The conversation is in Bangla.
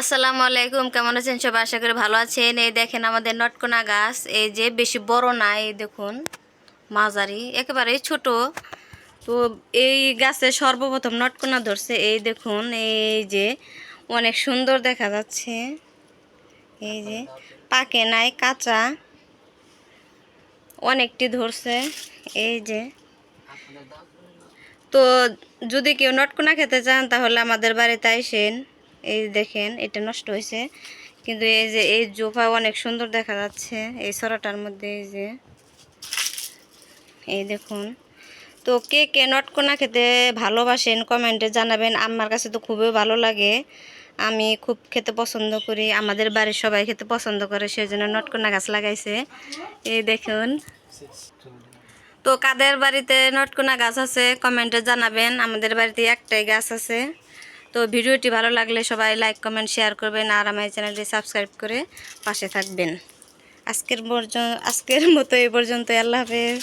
আসসালামু আলাইকুম, কেমন আছেন সবাই? আশা করি ভালো আছেন। এই দেখেন আমাদের নটকোনা গাছ, এই যে বেশি বড় না, এই দেখুন, মাঝারি, একেবারেই ছোট। তো এই গাছে সর্বপ্রথম নটকোনা ধরছে, এই দেখুন, এই যে অনেক সুন্দর দেখা যাচ্ছে। এই যে পাকে নাই, কাঁচা, অনেকটি ধরছে, এই যে। তো যদি কেউ নটকোনা খেতে চান, তাহলে আমাদের বাড়িতে আইসেন। এই দেখেন, এটা নষ্ট হয়েছে। কিন্তু এই যে, এই জোফা অনেক সুন্দর দেখা যাচ্ছে, এই সরাটার মধ্যে এই যে। এই দেখুন। তো কে কে নটকোনা খেতে ভালোবাসেন কমেন্টে জানাবেন, আমার কাছে তো খুবই ভালো লাগে। আমি খুব খেতে পছন্দ করি, আমাদের বাড়ির সবাই খেতে পছন্দ করে সেই জন্য নটকোনা গাছ লাগাইছে। এই দেখুন। তো কাদের বাড়িতে নটকোনা গাছ আছে, কমেন্টে জানাবেন, আমাদের বাড়িতে একটাই গাছ আছে। তো ভিডিওটি ভালো লাগলে সবাই লাইক, কমেন্ট, শেয়ার করবেন আর আমার চ্যানেলটি সাবস্ক্রাইব করে পাশে থাকবেন। আজকের পর্যন্ত, আজকের মতো এই পর্যন্ত আল্লাহ হাফেজ।